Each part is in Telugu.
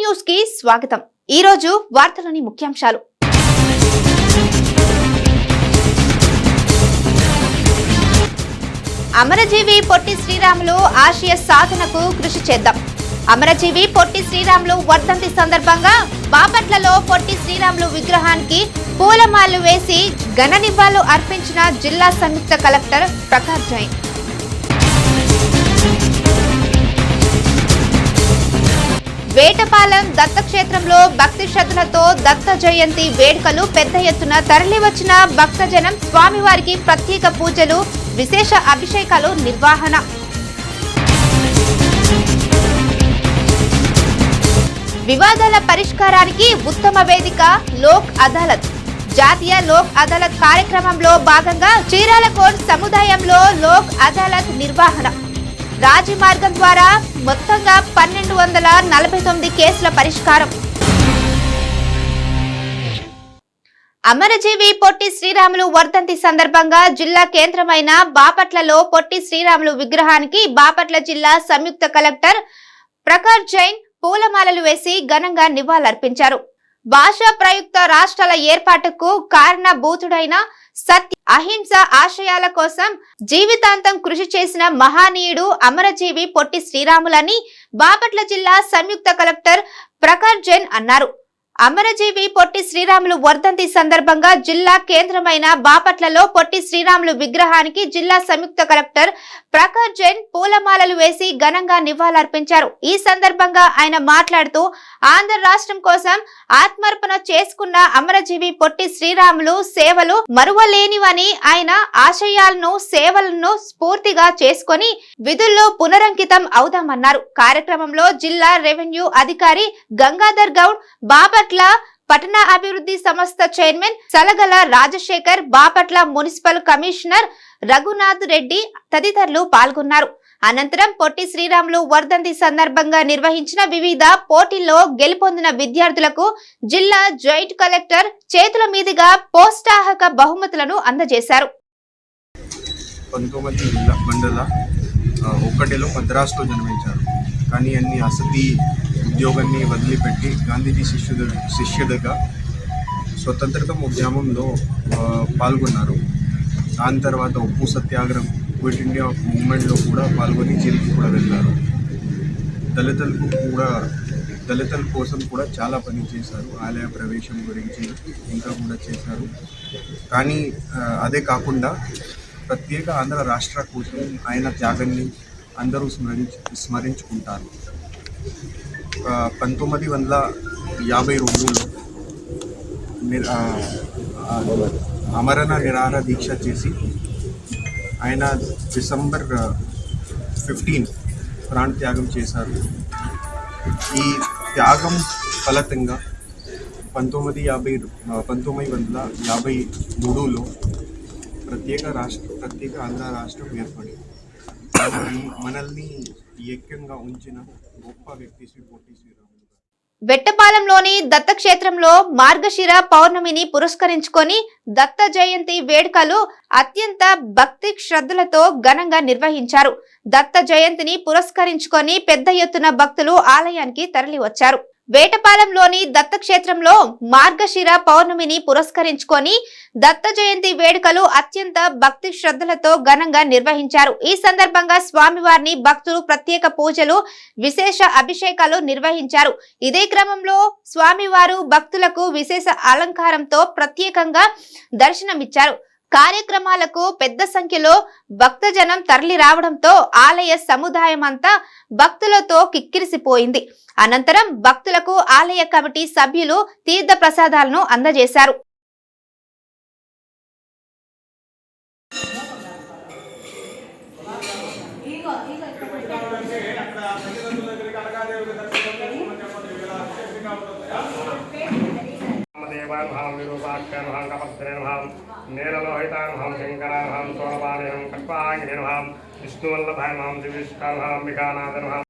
న్యూస్కి స్వాగతం. ఈ రోజు వార్తలోని ముఖ్యాంశాలు. అమరజీవి పొట్టి శ్రీరాములు ఆశయ సాధనకు కృషి చేద్దాం. అమరజీవి పొట్టి శ్రీరాములు వర్ధంతి సందర్భంగా బాపట్లలో పొట్టి శ్రీరాములు విగ్రహానికి పూలమాలు వేసి ఘన నివాళులు అర్పించిన జిల్లా సంయుక్త కలెక్టర్ ప్రకాష్ జైన్. వేటపాలెం దత్తక్షేత్రంలో భక్తి శ్రద్ధలతో దత్త జయంతి వేడుకలు పెద్ద ఎత్తున తరలివచ్చిన భక్తజనం స్వామివారికి ప్రత్యేక పూజలు విశేష అభిషేకాలు నిర్వహణ. వివాదాల పరిష్కారానికి ఉత్తమ వేదిక లోక్ అదాలత్. జాతీయ లోక్ అదాలత్ కార్యక్రమంలో భాగంగా చీరాలకోట్ సముదాయంలో లోక్ అదాలత్ నిర్వహణ. రాజమార్గం ద్వారా మొత్తంగా పన్నెండు వందల నలభై తొమ్మిది కేసుల పరిష్కారం. అమరజీవి పొట్టి శ్రీరాములు వర్ధంతి సందర్భంగా జిల్లా కేంద్రమైన బాపట్లలో పొట్టి శ్రీరాములు విగ్రహానికి బాపట్ల జిల్లా సంయుక్త కలెక్టర్ ప్రకాష్ జైన్ పూలమాలలు వేసి ఘనంగా నివాళులర్పించారు. భాషా ప్రయుక్త రాష్ట్రాల ఏర్పాటుకు కారణభూతుడైన సత్య అహింస ఆశయాల కోసం జీవితాంతం కృషి చేసిన మహానీయుడు అమరజీవి పొట్టి శ్రీరాములని బాపట్ల జిల్లా సంయుక్త కలెక్టర్ ప్రకాష్ జైన్ అన్నారు. అమరజీవి పొట్టి శ్రీరాములు వర్ధంతి సందర్భంగా జిల్లా కేంద్రమైన బాపట్లలో పొట్టి శ్రీరాములు విగ్రహానికి జిల్లా సంయుక్త కలెక్టర్ ప్రకాష్ జైన్ పూలమాలలు వేసి ఘనంగా నివాళులర్పించారు. ఈ సందర్భంగా ఆయన మాట్లాడుతూ ఆంధ్ర రాష్ట్రం కోసం ఆత్మర్పణ చేసుకున్న అమరజీవి పొట్టి శ్రీరాములు సేవలు మరువలేనివని ఆయన ఆశయాలను సేవలను స్ఫూర్తిగా చేసుకొని విధుల్లో పునరంకితం అవుదామన్నారు. కార్యక్రమంలో జిల్లా రెవెన్యూ అధికారి గంగాధర్ గౌడ్ బాపట్ల పట్టణ అభివృద్ధి సంస్థ chairman Salagala Rajasekhar Bapatla municipal commissioner Raghunath Reddy తదితరులు పాల్గొన్నారు. అనంతరం పొట్టి శ్రీరాములు వర్ధంతి సందర్భంగా నిర్వహించిన వివిధ పోటీల్లో గెలుపొందిన విద్యార్థులకు జిల్లా జాయింట్ కలెక్టర్ చేతుల మీదుగా ప్రోత్సాహక బహుమతులను అందజేశారు. ఒక్కటిలో మద్రాసులో జన్మించారు. కానీ అన్ని అసతి ఉద్యోగాన్ని వదిలిపెట్టి గాంధీజీ శిష్యుడు శిష్యుడిగా స్వతంత్రత ఉద్యమంలో పాల్గొన్నారు. దాని తర్వాత ఉప్పు సత్యాగ్రహం క్విట్ ఇండియా మూమెంట్లో కూడా పాల్గొని జైలుకి కూడా వెళ్ళారు. దళితులకు కూడా దళితుల కోసం కూడా చాలా పని చేశారు. ఆలయ ప్రవేశం గురించి ఇంకా కూడా చేశారు. కానీ అదే కాకుండా ప్రత్యేక ఆంధ్ర రాష్ట్ర కోసం ఆయన త్యాగాన్ని అందరూ స్మరించు స్మరించుకుంటారు. పంతొమ్మిది వందల యాభై రెండులో అమరణ నిరాహార దీక్ష చేసి ఆయన డిసెంబర్ ఫిఫ్టీన్ ప్రాణ త్యాగం చేశారు. ఈ త్యాగం ఫలితంగా పంతొమ్మిది యాభై పంతొమ్మిది వందల యాభై మూడులో ప్రత్యేక రాష్ట్ర ప్రత్యేక ఆంధ్ర రాష్ట్రం ఏర్పడింది. మనల్ని- ఏక్యంగా ఉంచిన గొప్ప వ్యక్తి శ్రీ పొట్టి శ్రీరాములు వెట్టపాలెంలోని దత్తక్షేత్రంలో మార్గశిర పౌర్ణమిని పురస్కరించుకొని దత్త జయంతి వేడుకలు అత్యంత భక్తి శ్రద్ధలతో ఘనంగా నిర్వహించారు. దత్త జయంతిని పురస్కరించుకొని పెద్ద ఎత్తున భక్తులు ఆలయానికి తరలివచ్చారు. వేటపాలెంలోని దత్తక్షేత్రంలో మార్గశిర పౌర్ణమిని పురస్కరించుకొని దత్త జయంతి వేడుకలు అత్యంత భక్తి శ్రద్ధలతో ఘనంగా నిర్వహించారు. ఈ సందర్భంగా స్వామివారిని భక్తులు ప్రత్యేక పూజలు విశేష అభిషేకాలు నిర్వహించారు. ఇదే క్రమంలో స్వామివారు భక్తులకు విశేష అలంకారంతో ప్రత్యేకంగా దర్శనమిచ్చారు. కార్యక్రమాలకు పెద్ద సంఖ్యలో భక్తజనం తరలి రావడంతో ఆలయ సముదాయం అంతా భక్తులతో కిక్కిరిసిపోయింది. అనంతరం భక్తులకు ఆలయ కమిటీ సభ్యులు తీర్థ ప్రసాదాలను అందజేశారు. దేవాన్హాం విరూపాఖ్యాన్హాం భావం నీలలోహితాన్హాం శంకరాన్హాం సోమపాణిహం కట్వాంగినిర్హాం విష్ణువల్లభాన్హాం దివిష్టాన్హాం వికానాథన్హాం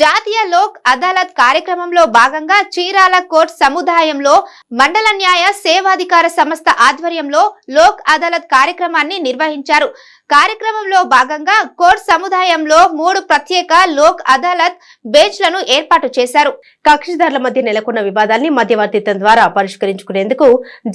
జాతీయ లోక్ అదాలత్ కార్యక్రమంలో భాగంగా చీరాల కోర్ట్ సముదాయంలో మండల న్యాయ సేవాధికార సంస్థ ఆధ్వర్యంలో లోక్ అదాలత్ కార్యక్రమాన్ని నిర్వహించారు. కార్యక్రమంలో భాగంగా కోర్ట్ సముదాయంలో మూడు ప్రత్యేక లోక్ అదాలత్ బెంచ్లను ఏర్పాటు చేశారు. కక్షిదారుల మధ్య నెలకొన్న వివాదాల్ని మధ్యవర్తిత్వం ద్వారా పరిష్కరించుకునేందుకు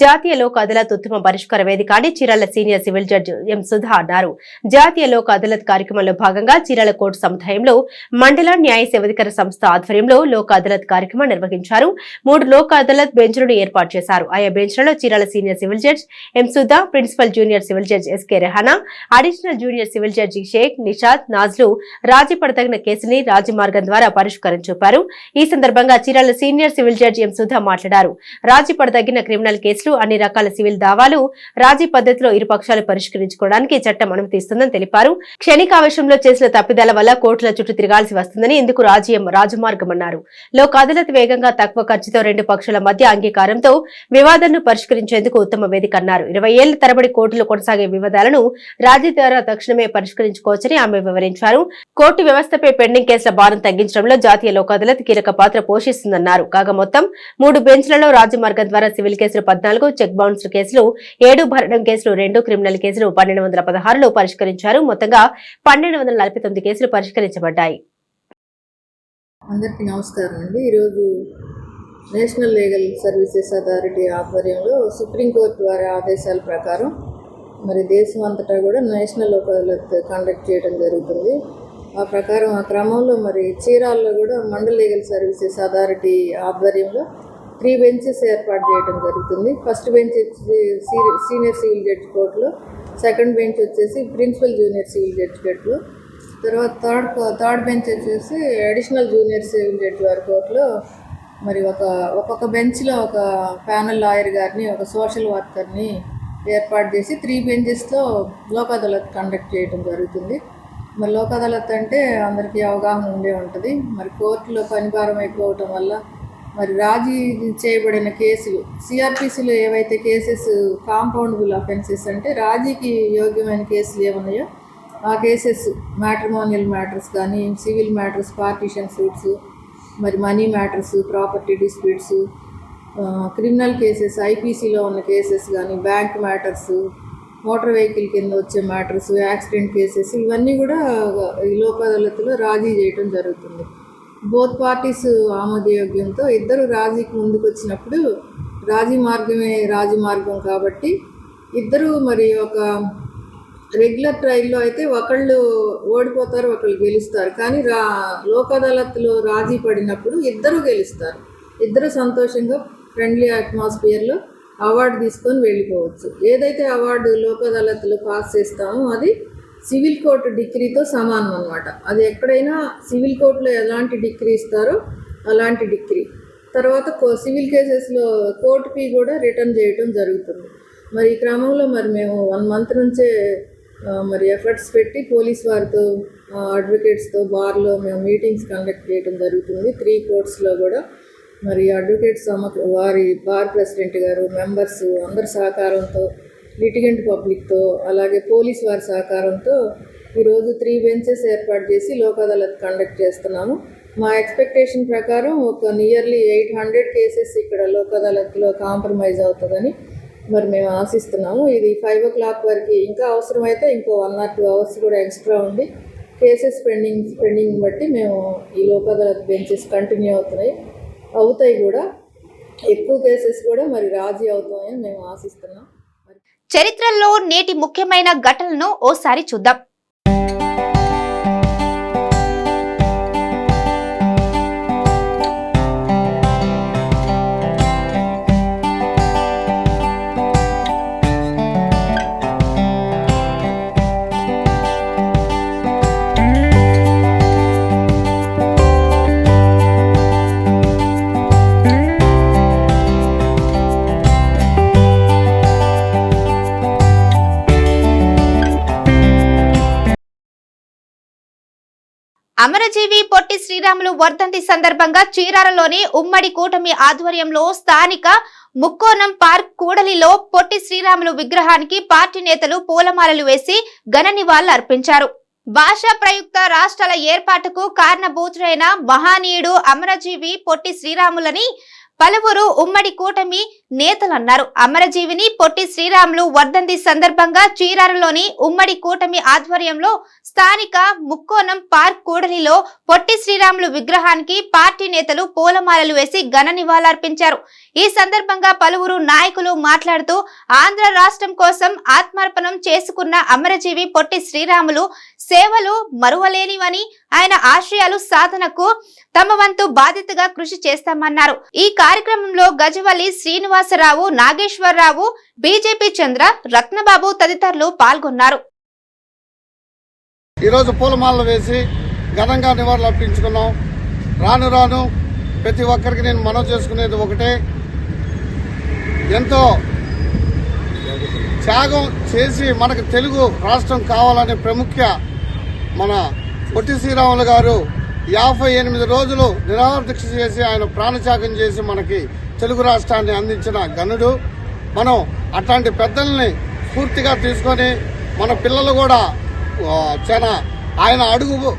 జాతీయ లోక్ అదాలత్ ఉత్తమ పరిష్కార వేదిక అని Chirala senior civil judge M Sudha అన్నారు. జాతీయ లోక్ అదాలత్ కార్యక్రమంలో భాగంగా చీరాల కోర్టు సముదాయంలో మండల న్యాయ సేవధికార సంస్థ ఆధ్వర్యంలో లోక్ అదాలత్ కార్యక్రమం నిర్వహించారు. మూడు లోక్ అదాలత్ బెంచ్లను ఏర్పాటు చేశారు. ఆయా బెంచ్లలో Chirala senior civil judge M Sudha principal junior civil judge S K Rehana additional junior civil judge Shaik Nishad నాజ్లు రాజీ పడతగిన కేసుని రాజీ ద్వారా పరిష్కారం చూపారు. ఈ సందర్భంగా Chirala senior civil judge M Sudha మాట్లాడారు. రాజీ పడదగిన క్రిమినల్ కేసులు అన్ని రకాల సివిల్ దావాలు రాజీ పద్ధతిలో ఇరు పక్షాలు పరిష్కరించుకోవడానికి చట్టం అనుమతిస్తుందని తెలిపారు. క్షణికావేశంలో చేసిన తప్పిదాల వల్ల కోర్టుల చుట్టూ తిరగాల్సి వస్తుందని ఇందుకు రాజీయం రాజమార్గమన్నారు లోక్ అదాలత్ వేగంగా తక్కువ ఖర్చుతో రెండు పక్షాల మధ్య అంగీకారంతో వివాదాలను పరిష్కరించేందుకు ఉత్తమ వేదిక అన్నారు. ఇరవై ఏళ్ళ తరబడి కోర్టులు కొనసాగే వివాదాలను రాజీ ద్వారా తక్షణమే పరిష్కరించుకోవచ్చని ఆమె వివరించారు. కోర్టు వ్యవస్థపై పెండింగ్ కేసుల భారం తగ్గించడంలో జాతీయ లోక్ అదాలత్ కీలక పాత్ర పోషిస్తుందన్నారు. కాగా మొత్తం మూడు బెంచ్లలో రాజమార్గం ద్వారా సివిల్ కేసులు పద్నాలుగు చెక్ బౌన్స్ కేసులు ఏడు భరణం కేసులు రెండు క్రిమినల్ కేసులు పన్నెండు వందల పదహారులో పరిష్కరించారు. మొత్తంగా పన్నెండు వందల నలభై తొమ్మిది కేసులు పరిష్కరించబడ్డాయి. అందరికీ నమస్కారం అండి. ఈరోజు నేషనల్ లీగల్ సర్వీసెస్ అథారిటీ ఆధ్వర్యంలో సుప్రీంకోర్టు వారి ఆదేశాల ప్రకారం మరి దేశం అంతటా కూడా నేషనల్ ఒక కండక్ట్ చేయడం జరుగుతుంది. ఆ ప్రకారం ఆ క్రమంలో మరి చీరాల్లో కూడా మండల్ లీగల్ సర్వీసెస్ అథారిటీ ఆధ్వర్యంలో త్రీ బెంచెస్ ఏర్పాటు చేయడం జరుగుతుంది. ఫస్ట్ బెంచ్ వచ్చి సీ- సీనియర్ సివిల్ జడ్జి కోర్టులో సెకండ్ బెంచ్ వచ్చేసి ప్రిన్సిపల్ జూనియర్ సివిల్ జడ్జి కోర్టులో తర్వాత థర్డ్ థర్డ్ బెంచ్ వచ్చేసి అడిషనల్ జూనియర్ సివిల్ జడ్జి వారి కోర్టులో మరి ఒక ఒక్కొక్క బెంచ్లో ఒక ప్యానల్ లాయర్ గారిని ఒక సోషల్ వర్కర్ని ఏర్పాటు చేసి త్రీ బెంచెస్లో లోక్ అదాలత్ కండక్ట్ చేయడం జరుగుతుంది. మరి లోక్ అదాలత్ అంటే అందరికీ అవగాహన ఉండే ఉంటుంది. మరి కోర్టులో పనిభారం ఎక్కువ వల్ల మరి రాజీ చేయబడిన కేసులు సిఆర్పిసిలో ఏవైతే కేసెస్ కాంపౌండబుల్ అఫెన్సెస్ అంటే రాజీకి యోగ్యమైన కేసులు ఏమున్నాయో ఆ కేసెస్ మ్యాట్రిమోనియల్ మ్యాటర్స్ కానీ సివిల్ మ్యాటర్స్ పార్టీషన్ సూట్స్ మరి money matters property disputes criminal cases ఐపీసీలో ఉన్న కేసెస్ కానీ బ్యాంక్ మ్యాటర్స్ మోటార్ వెహికల్ కింద వచ్చే మ్యాటర్స్ యాక్సిడెంట్ కేసెస్ ఇవన్నీ కూడా ఈ లోక్ అదాలత్లో రాజీ చేయటం జరుగుతుంది. బోత్ పార్టీస్ ఆమోదయోగ్యంతో ఇద్దరు రాజీకి ముందుకు వచ్చినప్పుడు రాజీ మార్గమే రాజీ మార్గం కాబట్టి ఇద్దరు మరి ఒక రెగ్యులర్ ట్రయల్లో అయితే ఒకళ్ళు ఓడిపోతారు ఒకళ్ళు గెలుస్తారు. కానీ రా లోక్ అదాలత్లో రాజీ పడినప్పుడు ఇద్దరు గెలుస్తారు. ఇద్దరు సంతోషంగా ఫ్రెండ్లీ అట్మాస్ఫియర్లో అవార్డు తీసుకొని వెళ్ళిపోవచ్చు. ఏదైతే అవార్డు లోక్ అదాలత్లో పాస్ చేస్తామో అది సివిల్ కోర్టు డిగ్రీతో సమానం అనమాట అది ఎక్కడైనా సివిల్ కోర్టులో ఎలాంటి డిగ్రీ ఇస్తారో అలాంటి డిగ్రీ. తర్వాత కో- సివిల్ కేసెస్లో కోర్టు ఫీ కూడా రిటర్న్ చేయటం జరుగుతుంది. మరి ఈ క్రమంలో మరి మేము వన్ మంత్ నుంచే మరి ఎఫర్ట్స్ పెట్టి పోలీస్ వారితో అడ్వకేట్స్తో బార్లో మేము మీటింగ్స్ కండక్ట్ చేయడం జరుగుతుంది. త్రీ కోర్ట్స్లో కూడా మరి అడ్వకేట్ సమ వారి బార్ ప్రెసిడెంట్ గారు మెంబర్స్ అందరి సహకారంతో లిటిగెంట్ పబ్లిక్తో అలాగే పోలీస్ వారి సహకారంతో ఈరోజు త్రీ బెంచెస్ ఏర్పాటు చేసి లోక్ అదాలత్ కండక్ట్ చేస్తున్నాము. మా ఎక్స్పెక్టేషన్ ప్రకారం ఒక నియర్లీ ఎయిట్ హండ్రెడ్ కేసెస్ ఇక్కడ లోక్ అదాలత్లో కాంప్రమైజ్ అవుతుందని మరి మేము ఆశిస్తున్నాము. ఇది ఫైవ్ ఓ క్లాక్ వరకు ఇంకా అవసరమైతే ఇంకో వన్ ఆర్ టూ అవర్స్ కూడా ఎక్స్ట్రా ఉండి కేసెస్ పెండింగ్ పెండింగ్ బట్టి మేము ఈ లోక్ అదాలత్ బెంచెస్ కంటిన్యూ అవుతున్నాయి. అవుతాయి కూడా. ఎక్కువ కేసెస్ కూడా మరి రాజీ అవుతాయని మేము ఆశిస్తున్నాం. చరిత్రలో నేటి ముఖ్యమైన ఘటనలను ఓసారి చూద్దాం. అమరజీవి పొట్టి శ్రీరాములు వర్ధంతి సందర్భంగా చీరాలలోని ఉమ్మడి కూటమి ఆధ్వర్యంలో స్థానిక ముక్కోనం పార్క్ కూడలిలో పొట్టి శ్రీరాములు విగ్రహానికి పార్టీ నేతలు పూలమాలలు వేసి ఘన నివాళులు అర్పించారు. భాషా ప్రయుక్త రాష్ట్రాల ఏర్పాటుకు కారణభూతుడైన మహానీయుడు అమరజీవి పొట్టి శ్రీరాములని పలువురు ఉమ్మడి కూటమి నేతలు అన్నారు అమరజీవిని పొట్టి శ్రీరాములు వర్ధంతి సందర్భంగా చీరారులోని ఉమ్మడి కూటమి ఆధ్వర్యంలో స్థానిక ముక్కోణం పార్క్ కూడలిలో పొట్టి శ్రీరాములు విగ్రహానికి పార్టీ నేతలు పూలమాలలు వేసి ఘన నివాళులర్పించారు. ఈ సందర్భంగా పలువురు నాయకులు మాట్లాడుతూ ఆంధ్ర రాష్ట్రం కోసం ఆత్మార్పణం చేసుకున్న అమరజీవి పొట్టి శ్రీరాములు సేవలు మరువలేనివని ఆయన ఆశయాలు సాధనకు తమ వంతు బాధ్యతగా కృషి చేస్తామన్నారు. ఈ కార్యక్రమంలో గజవల్లి శ్రీనివాసరావు నాగేశ్వరరావు బీజేపీ చంద్ర రత్నబాబు తదితరులు పాల్గొన్నారు. ఈరోజు పూలమాలలు వేసి ఘనంగా నివాళులు అర్పించుకున్నాం. రాను రాను ప్రతి ఒక్కరికి నేను మనం చేసుకునేది ఒకటే. ఎంతో త్యాగం చేసి మనకు తెలుగు రాష్ట్రం కావాలనే ప్రముఖ మన పొట్టి శ్రీరాములు గారు యాభై ఎనిమిది రోజులు నిరాహార దీక్ష చేసి ఆయన ప్రాణత్యాగం చేసి మనకి తెలుగు రాష్ట్రాన్ని అందించిన గనుడు. మనం అట్లాంటి పెద్దల్ని పూర్తిగా తీసుకొని మన పిల్లలు కూడా చాలా ఆయన అడుగు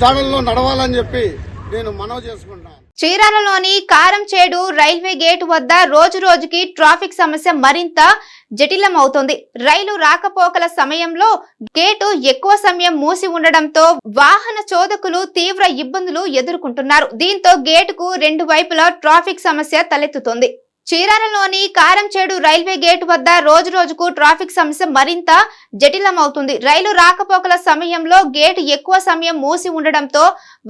జాడల్లో నడవాలని చెప్పి నేను మనవి చేసుకుంటాను చీరాలలోని కారంచేడు రైల్వే గేట్ వద్ద రోజు రోజుకి ట్రాఫిక్ సమస్య మరింత జటిలమవుతోంది. రైలు రాకపోకల సమయంలో గేటు ఎక్కువ సమయం మూసి ఉండడంతో వాహన చోదకులు తీవ్ర ఇబ్బందులు ఎదుర్కొంటున్నారు. దీంతో గేటుకు రెండు వైపులా ట్రాఫిక్ సమస్య తలెత్తుతోంది. చీరాలలోని కారంచేడు రైల్వే గేట్ వద్ద రోజు రోజుకు ట్రాఫిక్ సమస్య మరింత జటిలమవుతుంది. రైలు రాకపోకల సమయంలో గేటు ఎక్కువ సమయం మూసి ఉండడంతో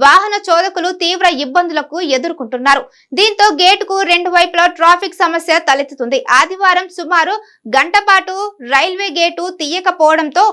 వాహన చోదకులు తీవ్ర ఇబ్బందులకు ఎదుర్కొంటున్నారు. దీంతో గేటుకు రెండు వైపులా ట్రాఫిక్ సమస్య తలెత్తుతుంది. ఆదివారం సుమారు గంట పాటు రైల్వే గేటు తీయకపోవడంతో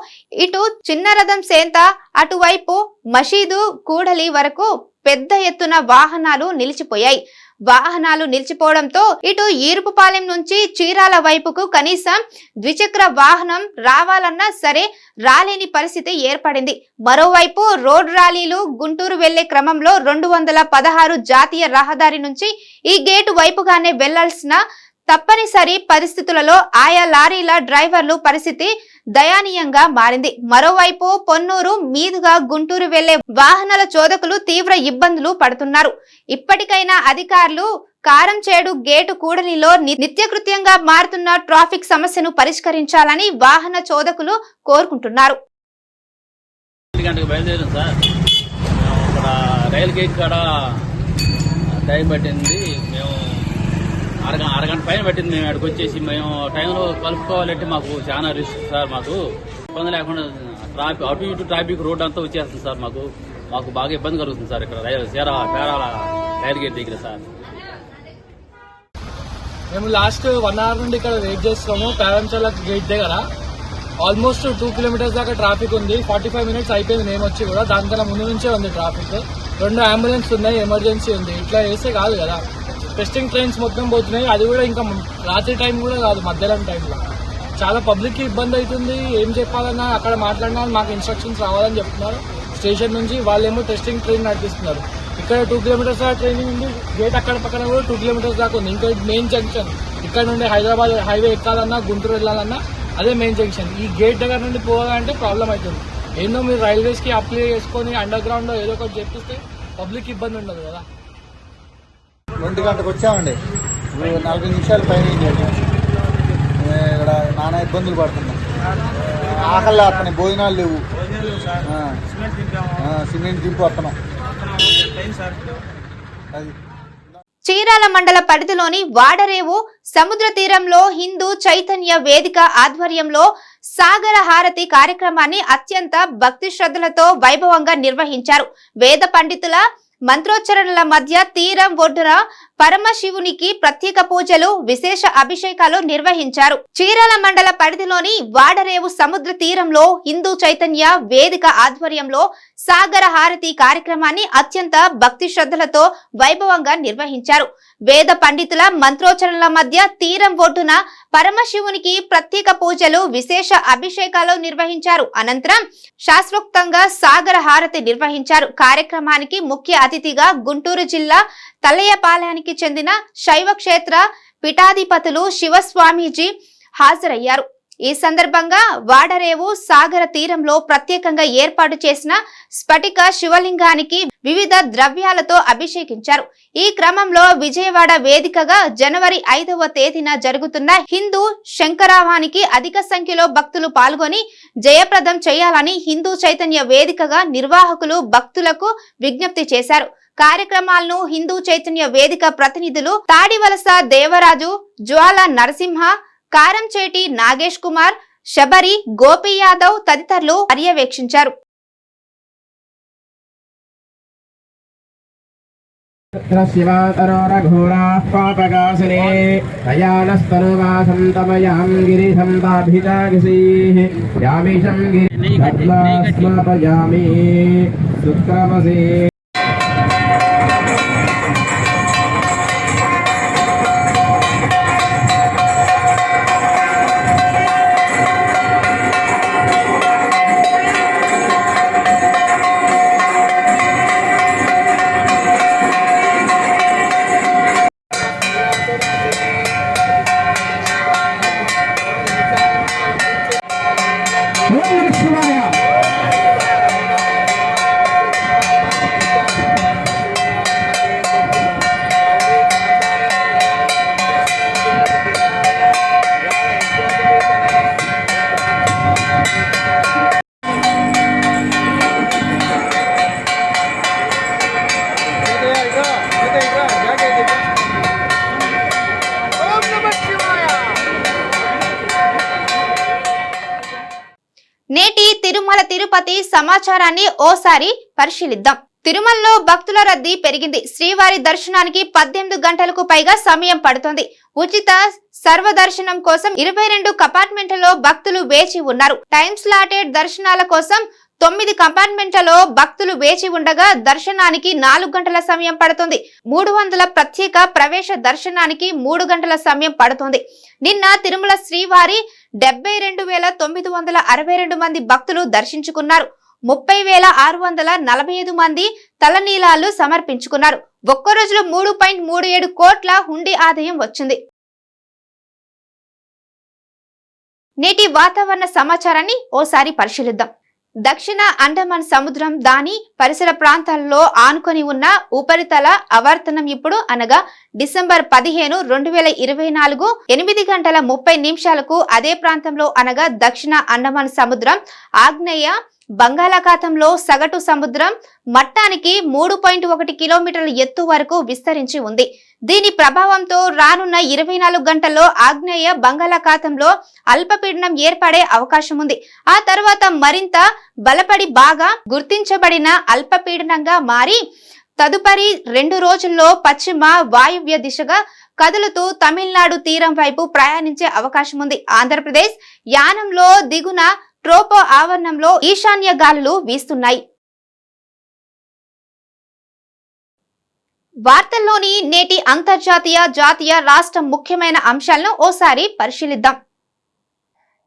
ఇటు చిన్నరథం సేంత అటువైపు మషీదు కూడలి వరకు పెద్ద ఎత్తున వాహనాలు నిలిచిపోయాయి. వాహనాలు నిలిచిపోవడంతో ఇటు ఈరుపుపాలెం నుంచి చీరాల వైపుకు కనీసం ద్విచక్ర వాహనం రావాలన్నా సరే రాలేని పరిస్థితి ఏర్పడింది. మరోవైపు రోడ్ ర్యాలీలు గుంటూరు వెళ్ళే క్రమంలో రెండు వందల పదహారు జాతీయ రహదారి నుంచి ఈ గేటు వైపుగానే వెళ్ళాల్సిన తప్పనిసరి పరిస్థితులలో ఆయా లారీల డ్రైవర్లు పరిస్థితి దయానీయంగా మారింది. మరోవైపు పొన్నూరు మీదుగా గుంటూరు వెళ్ళే వాహనాల చోదకులు తీవ్ర ఇబ్బందులు పడుతున్నారు. ఇప్పటికైనా అధికారులు కారంచేడు గేటు కూడలిలో నిత్యకృత్యంగా మారుతున్న ట్రాఫిక్ సమస్యను పరిష్కరించాలని వాహన చోదకులు కోరుకుంటున్నారు. సార్. ఇక్కడ రైలు గేట్ కాడ టైం పట్టింది. అరగ అరగంట పైన పట్టింది మేము అక్కడికి వచ్చేసి. మేము టైంలో కలుపుకోవాలంటే మాకు చాలా రిస్క్ సార్ మాకు. ఇబ్బంది లేకుండా ట్రాఫిక్ అటు ఇటు ట్రాఫిక్ రోడ్ అంతా వచ్చేస్తుంది సార్ మాకు. మాకు బాగా ఇబ్బంది కలుగుతుంది సార్ ఇక్కడ. సేరా పేరాల రైల్ గేట్ దగ్గర సార్. మేము లాస్ట్ వన్ అవర్ నుండి ఇక్కడ వెయిట్ చేస్తున్నాము. పేరంచల గేట్ దగ్గర. ఆల్మోస్ట్ టూ కిలోమీటర్స్ దాకా ట్రాఫిక్ ఉంది. ఫార్టీ ఫైవ్ మినిట్స్ అయిపోయింది మేము వచ్చి కూడా. దానికన్నా ముందు నుంచే ఉంది ట్రాఫిక్ రెండు అంబులెన్స్ ఉన్నాయి ఎమర్జెన్సీ ఉంది. ఇట్లా వేస్తే కాదు కదా. టెస్టింగ్ ట్రైన్స్ మొత్తం పోతున్నాయి. అది కూడా ఇంకా రాత్రి టైం కూడా కాదు మధ్యాహ్నం టైంలో చాలా పబ్లిక్కి ఇబ్బంది అవుతుంది. ఏం చెప్పాలన్నా అక్కడ మాట్లాడినా మాకు ఇన్స్ట్రక్షన్స్ రావాలని చెప్తున్నారు. స్టేషన్ నుంచి వాళ్ళేమో టెస్టింగ్ ట్రైన్ నడిపిస్తున్నారు. ఇక్కడ టూ కిలోమీటర్స్ దాకా ట్రైనింగ్ ఉంది. గేట్ అక్కడ పక్కన కూడా టూ కిలోమీటర్స్ దాకా ఉంది. ఇంకా మెయిన్ జంక్షన్ ఇక్కడ నుండి హైదరాబాద్ హైవే ఎక్కాలన్నా గుంటూరు వెళ్ళాలన్నా అదే మెయిన్ జంక్షన్ ఈ గేట్ దగ్గర నుండి పోవాలంటే ప్రాబ్లం అవుతుంది. ఏందో మీరు రైల్వేస్కి అప్లై చేసుకొని అండర్ గ్రౌండ్లో ఏదో ఒకటి చెప్పిస్తే పబ్లిక్ ఇబ్బంది ఉండదు కదా. ఒంటి గంటకు వచ్చామండి. ఇప్పుడు నలభై నిమిషాలు పైన ఇక్కడ నానా ఇబ్బందులు పడుతున్నాం. ఆకలి అతని భోజనాలు లేవు. సిమెంట్ దింపు వస్తున్నాం అది. చీరాల మండల పరిధిలోని వాడరేవు సముద్ర తీరంలో హిందూ చైతన్య వేదిక ఆధ్వర్యంలో సాగర హారతి కార్యక్రమాన్ని అత్యంత భక్తి శ్రద్ధలతో వైభవంగా నిర్వహించారు. వేద పండితుల మంత్రోచ్చరణల మధ్య తీరం ఒడ్డున పరమశివునికి ప్రత్యేక పూజలు విశేష అభిషేకాలు నిర్వహించారు. చీరాల మండల పరిధిలోని వాడరేవు సముద్ర తీరంలో హిందూ చైతన్య వేదిక ఆధ్వర్యంలో సాగర హారతి కార్యక్రమాన్ని అత్యంత భక్తి శ్రద్ధలతో వైభవంగా నిర్వహించారు. వేద పండితుల మంత్రోచ్చరణల మధ్య తీరం ఒడ్డున పరమశివునికి ప్రత్యేక పూజలు విశేష అభిషేకాలు నిర్వహించారు. అనంతరం శాస్త్రోక్తంగా సాగర హారతి నిర్వహించారు. కార్యక్రమానికి ముఖ్య అతిథిగా గుంటూరు జిల్లా తల్లయ్యపాలెనికి చెందిన శైవ క్షేత్ర పీఠాధిపతులు శివస్వామీజీ హాజరయ్యారు. ఈ సందర్భంగా వాడరేవు సాగర తీరంలో ప్రత్యేకంగా ఏర్పాటు చేసిన స్ఫటిక శివలింగానికి వివిధ ద్రవ్యాలతో అభిషేకించారు. ఈ క్రమంలో విజయవాడ వేదికగా జనవరి ఐదవ తేదీన జరుగుతున్న హిందూ శంకరావానికి అధిక సంఖ్యలో భక్తులు పాల్గొని జయప్రదం చేయాలని హిందూ చైతన్య వేదికగా నిర్వాహకులు భక్తులకు విజ్ఞప్తి చేశారు. కార్యక్రమాలను హిందూ చైతన్య వేదిక ప్రతినిధులు తాడివలస దేవరాజు జ్వాల నరసింహ కారంచేటి నాగేష్ కుమార్ శబరి గోపి యాదవ్ తదితరులు పర్యవేక్షించారు शिवातरोरघोराः पापकासने तयानस्तनुवासं तमयां गिरिशं ताभिजागसीः यामिषं गिरिस्मापयामि నేటి తిరుమల తిరుపతి సమాచారాన్ని ఓసారి పరిశీలిద్దాం. తిరుమలలో భక్తుల రద్దీ పెరిగింది. శ్రీవారి దర్శనానికి పద్దెనిమిది గంటలకు పైగా సమయం పడుతుంది. ఉచిత సర్వదర్శనం కోసం ఇరవై రెండు కంపార్ట్మెంట్లలో భక్తులు వేచి ఉన్నారు. టైం స్లాటెడ్ దర్శనాల కోసం తొమ్మిది కంపార్ట్మెంట్లలో భక్తులు వేచి ఉండగా దర్శనానికి నాలుగు గంటల సమయం పడుతుంది. మూడు వందల ప్రత్యేక ప్రవేశ దర్శనానికి మూడు గంటల సమయం పడుతుంది. నిన్న తిరుమల శ్రీవారి డెబ్బై రెండు వేల తొమ్మిది వందల అరవై రెండు మంది భక్తులు దర్శించుకున్నారు. ముప్పై వేల ఆరు వందల నలభై ఐదు మంది తలనీలాలు సమర్పించుకున్నారు. ఒక్క రోజులో మూడు పాయింట్ మూడు ఏడు కోట్ల హుండీ ఆదాయం వచ్చింది. నేటి వాతావరణ సమాచారాన్ని ఓసారి పరిశీలిద్దాం. దక్షిణ అండమాన్ సముద్రం దాని పరిసర ప్రాంతాల్లో ఆనుకొని ఉన్న ఉపరితల ఆవర్తనం ఇప్పుడు అనగా డిసెంబర్ పదిహేను రెండు వేల ఇరవై నాలుగు ఎనిమిది గంటల ముప్పై నిమిషాలకు అదే ప్రాంతంలో అనగా దక్షిణ అండమాన్ సముద్రం ఆగ్నేయ బంగాళాఖాతంలో సగటు సముద్రం మట్టానికి మూడు పాయింట్ ఒకటి కిలోమీటర్ల ఎత్తు వరకు విస్తరించి ఉంది. దీని ప్రభావంతో రానున్న ఇరవై నాలుగు గంటల్లో ఆగ్నేయ బంగాళాఖాతంలో అల్పపీడనం ఏర్పడే అవకాశం ఉంది. ఆ తర్వాత మరింత బలపడి బాగా గుర్తించబడిన అల్పపీడనంగా మారి తదుపరి రెండు రోజుల్లో పశ్చిమ వాయువ్య దిశగా కదులుతూ తమిళనాడు తీరం వైపు ప్రయాణించే అవకాశం ఉంది. ఆంధ్రప్రదేశ్ యానంలో దిగున ట్రోపో ఆవరణంలో ఈశాన్య గాలులు వీస్తున్నాయి. వార్తల్లోని నేటి అంతర్జాతీయ జాతీయ రాష్ట్ర ముఖ్యమైన అంశాలను ఓసారి పరిశీలిద్దాం.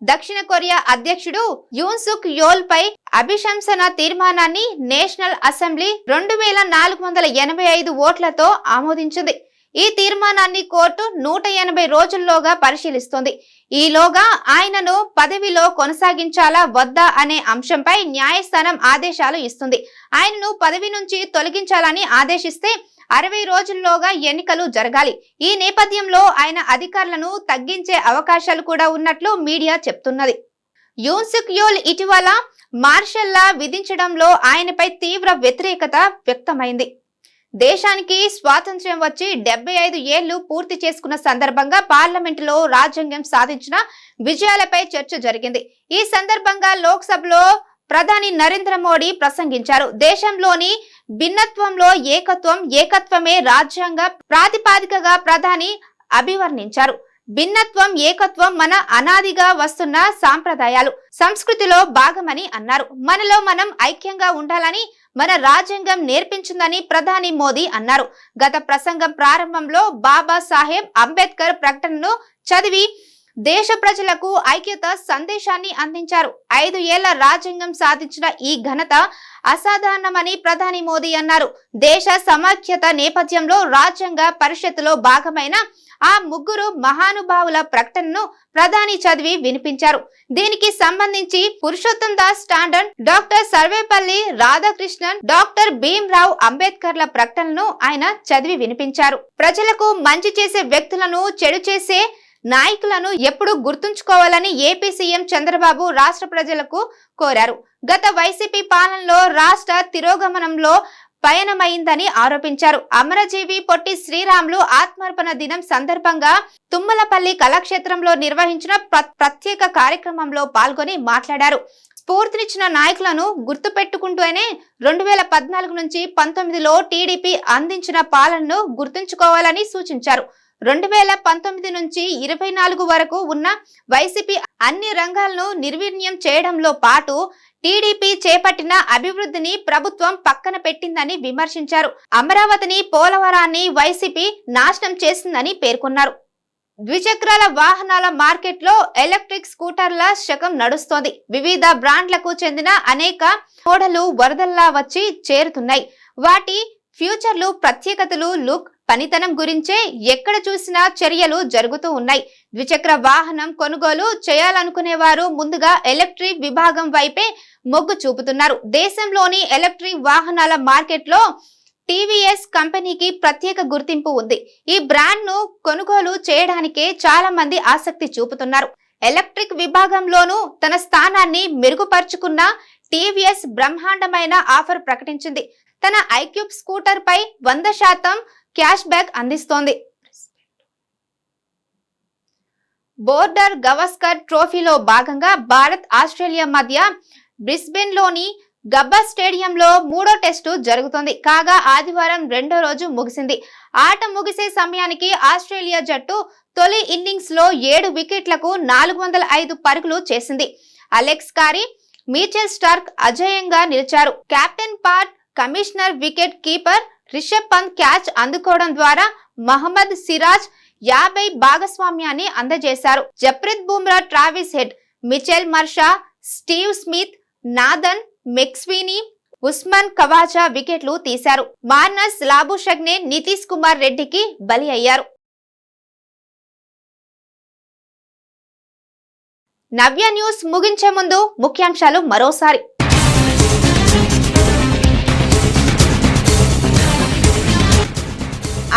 దక్షిణ కొరియా అధ్యక్షుడు యూన్సుక్ యోల్ పై అభిశంసన తీర్మానాన్ని నేషనల్ అసెంబ్లీ రెండు వేల నాలుగు వందల ఎనభై ఐదు ఓట్లతో ఆమోదించింది. ఈ తీర్మానాన్ని కోర్టు నూట ఎనభై రోజుల్లోగా పరిశీలిస్తుంది. ఈలోగా ఆయనను పదవిలో కొనసాగించాలా వద్దా అనే అంశంపై న్యాయస్థానం ఆదేశాలు ఇస్తుంది. ఆయనను పదవి నుంచి తొలగించాలని ఆదేశిస్తే అరవై రోజుల్లోగా ఎన్నికలు జరగాలి. ఈ నేపథ్యంలో ఆయన అధికారులను తగ్గించే అవకాశాలు కూడా ఉన్నట్లు మీడియా చెప్తున్నది. యూన్సుక్ యోల్ ఇటీవల మార్షల్లా విధించడంలో ఆయనపై తీవ్ర వ్యతిరేకత వ్యక్తమైంది. దేశానికి స్వాతంత్ర్యం వచ్చి డెబ్బై ఐదు ఏళ్ళు పూర్తి చేసుకున్న సందర్భంగా పార్లమెంటులో రాజ్యాంగం సాధించిన విజయాలపై చర్చ జరిగింది. ఈ సందర్భంగా లోక్సభలో ప్రధాని నరేంద్ర మోడీ ప్రసంగించారు. దేశంలోని భిన్నత్వంలో ఏకత్వం ఏకత్వమే రాజ్యాంగ ప్రాతిపాదికగా ప్రధాని అభివర్ణించారు. భిన్నత్వం ఏకత్వం మన అనాదిగా వస్తున్న సాంప్రదాయాలు. సంస్కృతిలో భాగమని అన్నారు. మనలో మనం ఐక్యంగా ఉండాలని మన రాజ్యాంగం నేర్పించిందని ప్రధాని మోదీ అన్నారు. గత ప్రసంగం ప్రారంభంలో బాబా సాహెబ్ అంబేద్కర్ ప్రకటనను చదివి దేశ ప్రజలకు ఐక్యత సందేశాన్ని అందించారు. ఐదు ఏళ్ళ రాజ్యాంగం సాధించిన ఈ ఘనత అసాధారణమని ప్రధాని మోదీ అన్నారు. దేశ సమాఖ్యత నేపథ్యంలో రాజ్యాంగ పరిషత్తులో భాగమైన ఆ ముగ్గురు మహానుభావుల ప్రకటనను ప్రధాని చదివి వినిపించారు. దీనికి సంబంధించి Purushottam Das standard doctor Sarvepalli Radhakrishnan doctor Bhimrao అంబేద్కర్ల ప్రకటనను ఆయన చదివి వినిపించారు. ప్రజలకు మంచి చేసే వ్యక్తులను చెడు చేసే నాయకులను ఎప్పుడు గుర్తుంచుకోవాలని ఏపీ సీఎం చంద్రబాబు రాష్ట్ర ప్రజలకు కోరారు. గత వైసీపీ పాలనలో రాష్ట్ర తిరోగమనంలో పయనమైందని ఆరోపించారు. అమరజీవి పొట్టి శ్రీరాములు ఆత్మార్పణ దినం సందర్భంగా తుమ్మలపల్లి కళాక్షేత్రంలో నిర్వహించిన ప్ర- ప్రత్యేక కార్యక్రమంలో పాల్గొని మాట్లాడారు. స్ఫూర్తినిచ్చిన నాయకులను గుర్తుపెట్టుకుంటూనే రెండు వేల పద్నాలుగు నుంచి పంతొమ్మిదిలో టీడీపీ అందించిన పాలనను గుర్తుంచుకోవాలని సూచించారు. రెండు వేల పంతొమ్మిది నుంచి ఇరవై నాలుగు వరకు ఉన్న వైసీపీ అన్ని రంగాలను నిర్వీర్యం చేయడంలో పాటు టీడీపీ చేపట్టిన అభివృద్ధిని ప్రభుత్వం పక్కన పెట్టిందని విమర్శించారు. అమరావతిని పోలవరాన్ని వైసీపీ నాశనం చేసిందని పేర్కొన్నారు. ద్విచక్రాల వాహనాల మార్కెట్లో ఎలక్ట్రిక్ స్కూటర్ల శకం నడుస్తోంది. వివిధ బ్రాండ్లకు చెందిన అనేక మోడలు వరదల్లా వచ్చి చేరుతున్నాయి. వాటి ఫ్యూచర్లు ప్రత్యేకతలు లుక్ పనితనం గురించే ఎక్కడ చూసినా చర్యలు జరుగుతూ ఉన్నాయి. ద్విచక్ర వాహనం కొనుగోలు చేయాలనుకునేవారు ముందుగా ఎలక్ట్రిక్ విభాగం వైపే మొగ్గు చూపుతున్నారు. దేశంలోని ఎలక్ట్రిక్ వాహనాల మార్కెట్లో టీవీఎస్ కంపెనీకి ప్రత్యేక గుర్తింపు ఉంది. ఈ బ్రాండ్ను కొనుగోలు చేయడానికే చాలా మంది ఆసక్తి చూపుతున్నారు. ఎలక్ట్రిక్ విభాగంలోనూ తన స్థానాన్ని మెరుగుపరుచుకున్న టీవీఎస్ బ్రహ్మాండమైన ఆఫర్ ప్రకటించింది. తన ఐక్యూబ్ స్కూటర్ పై వంద శాతం క్యాష్ బ్యాక్ అందిస్తోంది. బోర్డర్ గవస్కర్ ట్రోఫీలో భాగంగా భారత్ ఆస్ట్రేలియా మధ్య బ్రిస్బెన్లోని గబ్బా స్టేడియంలో మూడో టెస్టు జరుగుతోంది. కాగా ఆదివారం రెండో రోజు ముగిసింది. ఆట ముగిసే సమయానికి ఆస్ట్రేలియా జట్టు తొలి ఇన్నింగ్స్లో ఏడు వికెట్లకు నాలుగు వందల ఐదు పరుగులు చేసింది. అలెక్స్ కారీ మీచెల్ స్టార్క్ అజయంగా నిలిచారు. Captain Pat Cummins wicket keeper Rishabh Pant catch అందుకోవడం ద్వారా మహమ్మద్ సిరాజ్ యాభై భాగస్వామ్యాన్ని అందజేశారు. Jasprit Bumrah Travis Head Mitchell Marsh Steve Smith Nathan McSweeney Usman Khawaja వికెట్లు తీశారు. మార్నస్ లాబుషగ్నే నితీష్ కుమార్ రెడ్డికి బలి అయ్యారు. నవ్య న్యూస్ ముగించే ముందు ముఖ్యాంశాలు మరోసారి.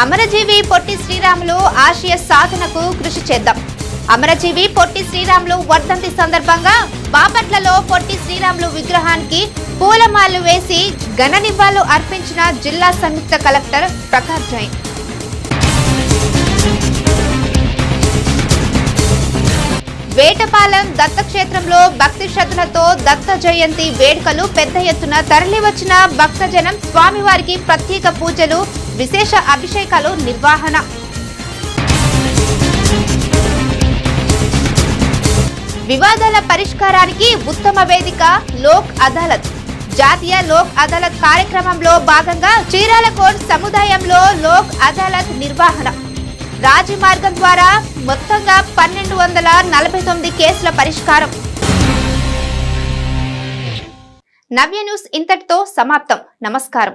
అమరజీవి పొట్టి శ్రీరాములు ఆశయ సాధనకు కృషి చేద్దాం. అమరజీవి పొట్టి శ్రీరాములు వర్ధంతి సందర్భంగా బాపట్లలో పొట్టి శ్రీరాములు విగ్రహానికి పూలమాలు వేసి ఘన నివాళులు అర్పించిన జిల్లా సంయుక్త కలెక్టర్ ప్రకాష్ జైన్. వేటపాలెం దత్తక్షేత్రంలో భక్తి శ్రద్ధలతో దత్త జయంతి వేడుకలు పెద్ద ఎత్తున తరలివచ్చిన భక్తజనం స్వామివారికి ప్రత్యేక పూజలు విశేష అభిషేకాలు నిర్వహణ. వివాదాల పరిష్కారానికి ఉత్తమ వేదిక లోక్ అదాలత్. జాతీయ లోక్ అదాలత్ కార్యక్రమంలో భాగంగా చీరాల కోట్ సముదాయంలో లోక్ అదాలత్ నిర్వహణ. రాజమార్గం ద్వారా మొత్తంగా పన్నెండు వందల నలభై తొమ్మిది కేసుల పరిష్కారం. నవ్య న్యూస్ ఇంతటితో సమాప్తం. నమస్కారం.